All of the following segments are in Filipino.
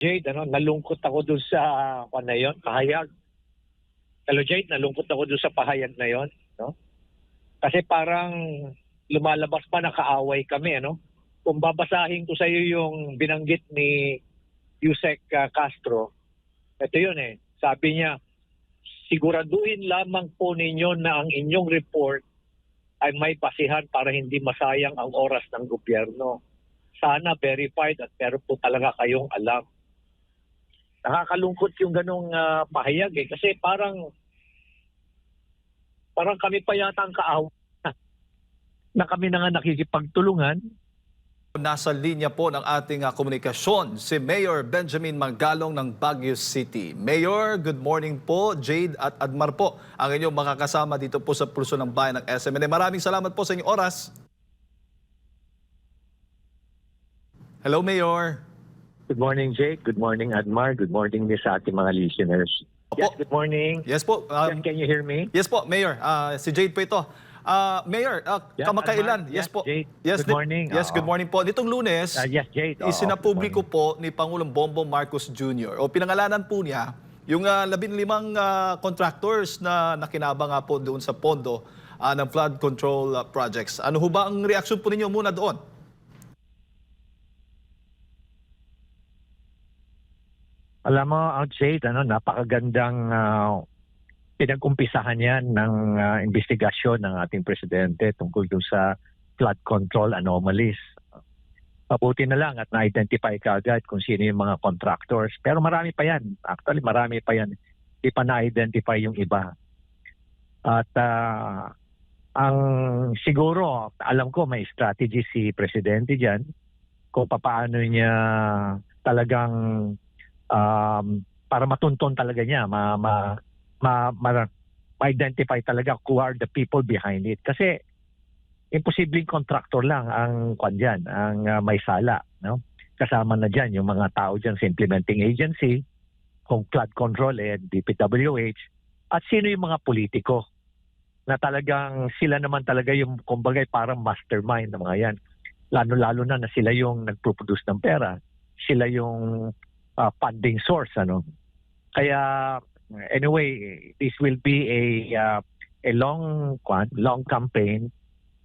Jade, ano, nalungkot ako dun sa ano na pahayag. Hello Jade, nalungkot ako dun sa pahayag na yon, no? Kasi parang lumalabas pa na kaaway kami, ano? Kung babasahin ko sa iyo yung binanggit ni Yusek uh, Castro, ito yun eh. Sabi niya, siguraduhin lamang po ninyo na ang inyong report ay may basihan para hindi masayang ang oras ng gobyerno. Sana verified at meron po talaga kayong alam nakakalungkot yung ganong ah, pahayag eh. Kasi parang parang kami pa yata ang kaaw na kami na nga nakikipagtulungan. Nasa linya po ng ating ah, komunikasyon si Mayor Benjamin Mangalong ng Baguio City. Mayor, good morning po. Jade at Admar po ang inyong makakasama dito po sa Pulso ng Bayan ng SMNA. Maraming salamat po sa inyong oras. Hello, Mayor. Good morning, Jake. Good morning, Admar. Good morning din sa ating mga listeners. Yes, good morning. Yes po. Yes, um, can you hear me? yes po, Mayor. Ah, si Jade po ito. Ah, Mayor, ah, Yeah, kamakailan. Admar. Yes Yes, po. Jade. Yes, Good morning. Yes, good Oo. morning po. Nitong lunes, Ah, yes, Jade. Oo, Isinapubliko good po ni Pangulong Bongbong Marcos Jr. o pinangalanan po niya yung uh, labinlimang ah, contractors na nakinabang nga po doon sa pondo ah, ng flood control ah, projects. Ano ho ba ang reaksyon po ninyo muna doon? Alam mo, uh, Jade, ano, napakagandang uh, pinag-umpisahan ng uh, investigasyon ng ating presidente tungkol dun sa flood control anomalies. Mabuti na lang at na-identify ka agad kung sino yung mga contractors. Pero marami pa yan. Actually, marami pa yan. Hindi pa na-identify yung iba. At ah, ang siguro, alam ko may strategy si Presidente dyan kung paano niya talagang um, para matunton talaga niya, ma, ma, ma, ma, ma-identify talaga who are the people behind it. Kasi imposibleng contractor lang ang kwan dyan, ang uh, may sala. No? Kasama na dyan yung mga tao dyan sa implementing agency, kung flood control eh, DPWH, at sino yung mga politiko na talagang sila naman talaga yung kumbagay parang mastermind ng mga yan. Lalo-lalo na na sila yung nagpo-produce ng pera. Sila yung uh, funding source ano. Kaya anyway this will be a uh, a long long campaign.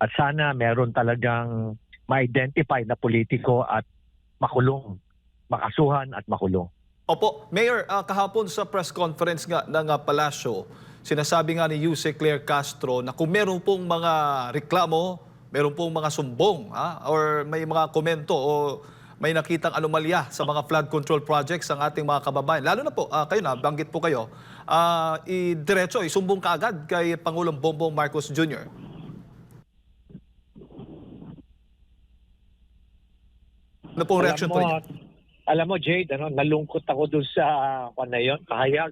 At sana meron talagang ma-identify na politiko at makulong makasuhan at makulong. Opo, Mayor, ah, kahapon sa press conference nga ng ah, Palasyo, sinasabi nga ni Yuse Claire Castro na kung meron pong mga reklamo, meron pong mga sumbong, ha, or may mga komento o may nakitang anomalya sa mga flood control projects ang ating mga kababayan. Lalo na po, ah, kayo na, banggit po kayo, ah, i-diretso, isumbong ka agad kay Pangulong Bongbong Marcos Jr. Ano pong reaction po ninyo? alam mo Jade ano nalungkot ako dun sa ano na yon pahayag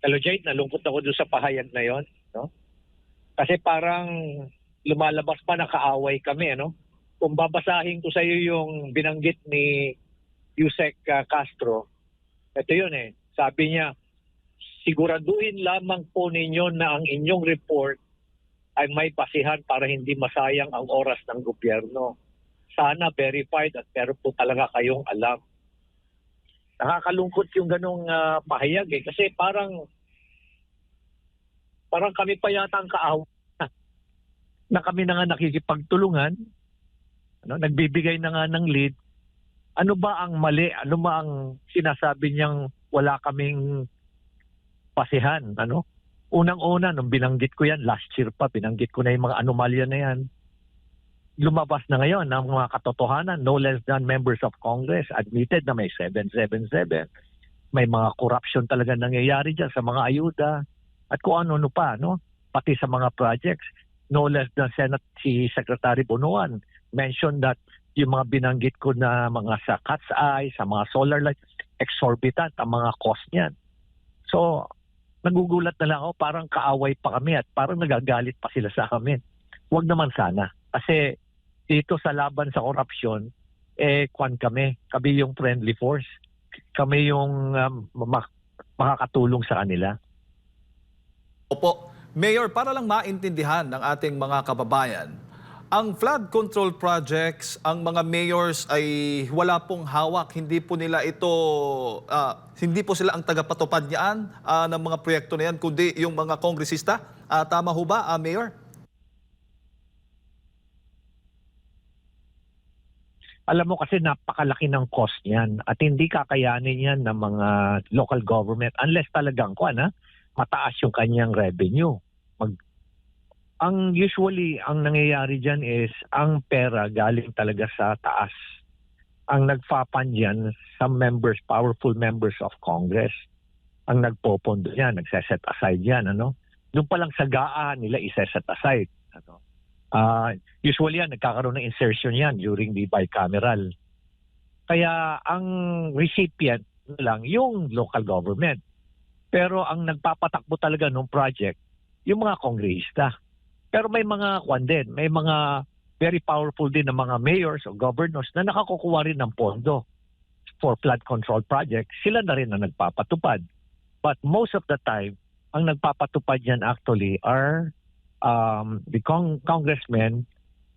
Hello Jade nalungkot ako dun sa pahayag na yon no kasi parang lumalabas pa na kaaway kami ano kung babasahin ko sa iyo yung binanggit ni Yusek uh, Castro ito yun eh sabi niya siguraduhin lamang po ninyo na ang inyong report ay may basihan para hindi masayang ang oras ng gobyerno sana verified at meron po talaga kayong alam. Nakakalungkot yung ganong ah, pahayag eh. Kasi parang parang kami pa yata ang kaaw na kami na nga nakikipagtulungan, ano, nagbibigay na nga ng lead. Ano ba ang mali? Ano ba ang sinasabi niyang wala kaming pasihan? Ano? Unang-una, nung binanggit ko yan, last year pa, binanggit ko na yung mga anomalya na yan lumabas na ngayon ng mga katotohanan, no less than members of Congress admitted na may 777. May mga corruption talaga nangyayari dyan sa mga ayuda at kung ano-ano pa, no? Pati sa mga projects. No less than Senate si Secretary Bonoan mentioned that yung mga binanggit ko na mga sa cat's eye, sa mga solar lights, exorbitant ang mga cost niyan. So, nagugulat na lang ako, parang kaaway pa kami at parang nagagalit pa sila sa amin. Huwag naman sana. Kasi dito sa laban sa korupsyon, eh, kwan kami. Kami yung friendly force. Kami yung um, ma- makakatulong sa kanila. Opo. Mayor, para lang maintindihan ng ating mga kababayan, Ang flood control projects, ang mga mayors ay wala pong hawak, hindi po nila ito, ah, hindi po sila ang tagapatupad niyan ah, ng mga proyekto na yan, kundi yung mga kongresista. Ah, tama ho ba, ah, Mayor? Alam mo kasi napakalaki ng cost niyan at hindi kakayanin yan ng mga local government unless talagang kuan ha, mataas yung kanyang revenue. Ang usually ang nangyayari diyan is ang pera galing talaga sa taas. Ang nagfapan diyan some members, powerful members of Congress ang nagpopondo yan, nagseset aside yan, ano? Doon pa lang sa GAA nila iseset aside. Ano? Ah, usually yan, nagkakaroon ng insertion yan during the bicameral. Kaya ang recipient lang yung local government. Pero ang nagpapatakbo talaga ng project, yung mga kongrehista. Pero may mga kwan din, may mga very powerful din na mga mayors o governors na nakakukuha rin ng pondo for flood control project. Sila na rin ang nagpapatupad. But most of the time, ang nagpapatupad yan actually are um, the cong- congressmen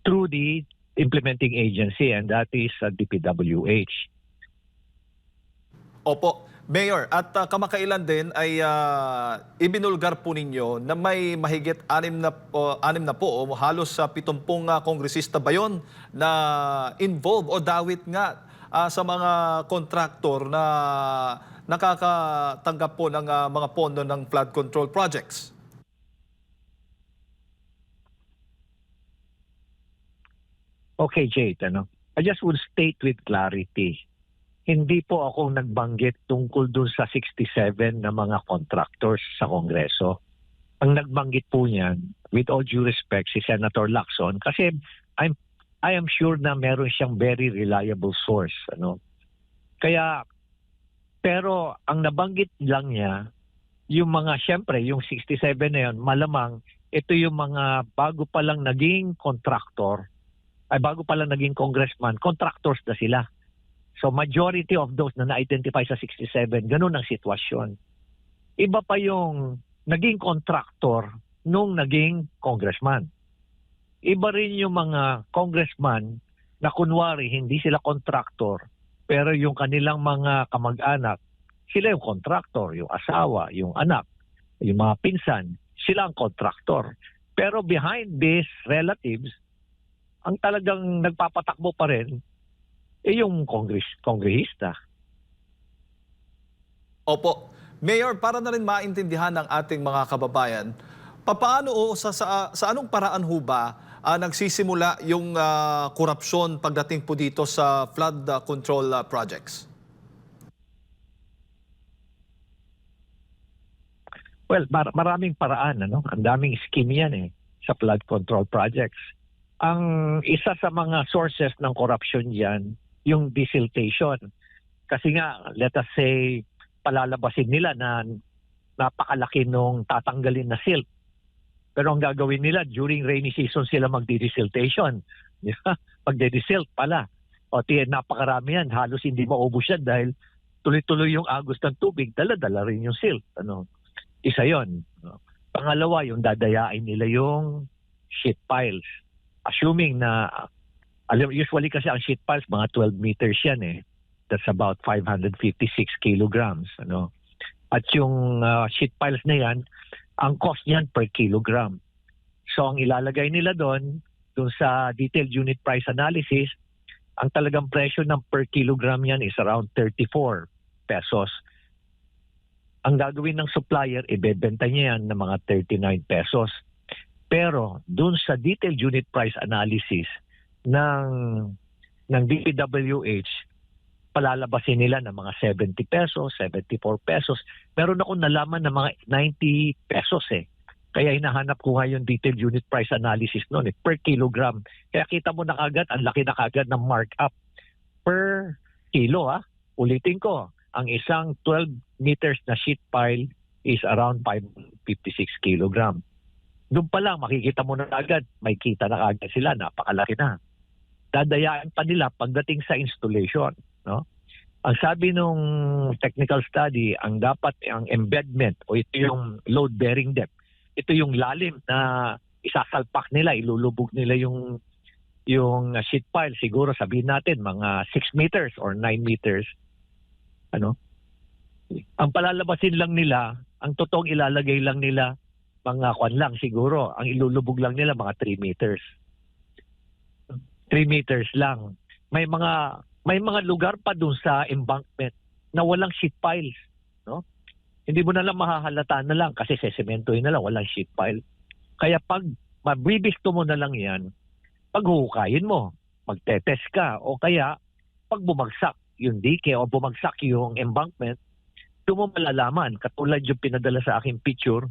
through the implementing agency and that is uh, DPWH. Opo. Mayor, at ah, kamakailan din ay ah, ibinulgar po ninyo na may mahigit anim na, po, anim na po o halos sa 70 uh, kongresista ba yun na involved o dawit nga ah, sa mga kontraktor na nakakatanggap po ng ah, mga pondo ng flood control projects. Okay, Jade, ano? I just would state with clarity. Hindi po ako nagbanggit tungkol dun sa 67 na mga contractors sa Kongreso. Ang nagbanggit po niyan, with all due respect, si Senator Lacson, kasi I'm, I am sure na meron siyang very reliable source. Ano? Kaya, pero ang nabanggit lang niya, yung mga, syempre, yung 67 na yun, malamang, ito yung mga bago pa lang naging contractor, ay bago pa lang naging congressman, contractors na sila. So majority of those na na-identify sa 67, ganun ang sitwasyon. Iba pa yung naging contractor nung naging congressman. Iba rin yung mga congressman na kunwari hindi sila contractor, pero yung kanilang mga kamag-anak, sila yung contractor, yung asawa, yung anak, yung mga pinsan, sila ang contractor. Pero behind these relatives, ang talagang nagpapatakbo pa rin eh yung kongres kongrehista. Opo. Mayor, para na rin maintindihan ng ating mga kababayan, papaano o sa, sa, sa anong paraan ho ba ah, nagsisimula yung ah, korupsyon pagdating po dito sa flood ah, control ah, projects? Well, mar- maraming paraan ano, ang daming scheme yan eh sa flood control projects. Ang isa sa mga sources ng corruption diyan, yung desiltation. Kasi nga, let us say palalabasin nila na napakalaki nung tatanggalin na silt. Pero ang gagawin nila during rainy season sila magdi-desiltation. Magde-desilt pala. O tiyan, napakarami yan. Halos hindi maubos yan dahil tuloy-tuloy yung agos ng tubig, dala-dala rin yung silt. Ano? Isa yon. Pangalawa, yung dadayain nila yung sheet piles. Assuming na, alam, usually kasi ang sheet piles, mga 12 meters yan eh. That's about 556 kilograms. Ano? At yung uh, sheet piles na yan, ang cost niyan per kilogram. So ang ilalagay nila doon, doon sa detailed unit price analysis, ang talagang presyo ng per kilogram yan is around 34 pesos. Ang gagawin ng supplier, ibebenta niya yan ng mga 39 pesos. Pero doon sa detailed unit price analysis ng ng DPWH, palalabasin nila ng mga 70 pesos, 74 pesos. Meron ako nalaman ng mga 90 pesos eh. Kaya hinahanap ko nga yung detailed unit price analysis noon eh, per kilogram. Kaya kita mo na kagad, ang laki na kagad ng markup per kilo ha. Ulitin ko, ang isang 12 meters na sheet pile is around 556 kilogram. Doon pa lang, makikita mo na agad, may kita na agad sila, napakalaki na. Dadayaan pa nila pagdating sa installation. No? Ang sabi nung technical study, ang dapat ang embedment o ito yung load bearing depth. Ito yung lalim na isasalpak nila, ilulubog nila yung yung sheet pile siguro sabihin natin mga 6 meters or 9 meters. Ano? Ang palalabasin lang nila, ang totoong ilalagay lang nila mga kwan lang siguro. Ang ilulubog lang nila mga 3 meters. 3 meters lang. May mga may mga lugar pa dun sa embankment na walang sheet piles, no? Hindi mo na lang mahahalata na lang kasi sesementohin na lang walang sheet pile. Kaya pag mabibisto mo na lang 'yan, paghuhukayin mo, magtetest ka o kaya pag bumagsak yung dike o bumagsak yung embankment, doon mo malalaman. Katulad yung pinadala sa aking picture,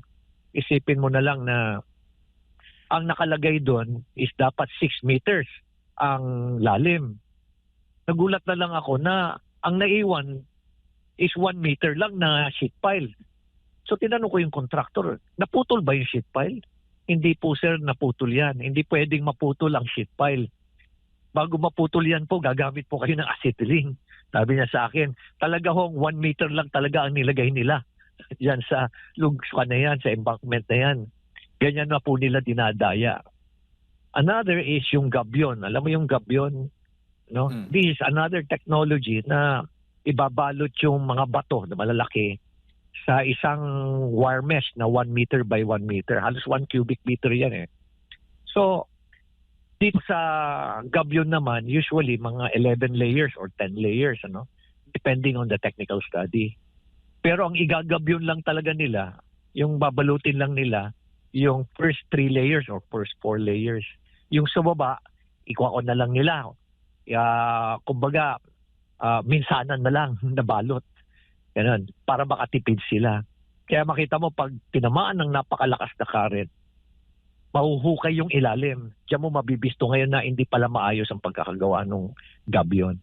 isipin mo na lang na ang nakalagay doon is dapat 6 meters ang lalim. Nagulat na lang ako na ang naiwan is 1 meter lang na sheet pile. So tinanong ko yung contractor, naputol ba yung sheet pile? Hindi po sir, naputol yan. Hindi pwedeng maputol ang sheet pile. Bago maputol yan po, gagamit po kayo ng acetylene. Sabi niya sa akin, talaga hong 1 meter lang talaga ang nilagay nila. Yan sa lugsa na yan, sa embankment na yan. Ganyan na po nila dinadaya. Another is yung gabyon. Alam mo yung gabyon? No? Mm. This is another technology na ibabalot yung mga bato na malalaki sa isang wire mesh na 1 meter by 1 meter. Halos 1 cubic meter yan eh. So, dito sa gabyon naman, usually mga 11 layers or 10 layers, ano? Depending on the technical study. Pero ang igagabyon lang talaga nila, yung babalutin lang nila, yung first three layers or first four layers. Yung sa baba, ikuha na lang nila. Uh, kumbaga, ah, minsanan na lang na balot. Ganun, para makatipid sila. Kaya makita mo, pag tinamaan ng napakalakas na current, mahuhukay yung ilalim. Diyan mo mabibisto ngayon na hindi pala maayos ang pagkakagawa ng gabyon.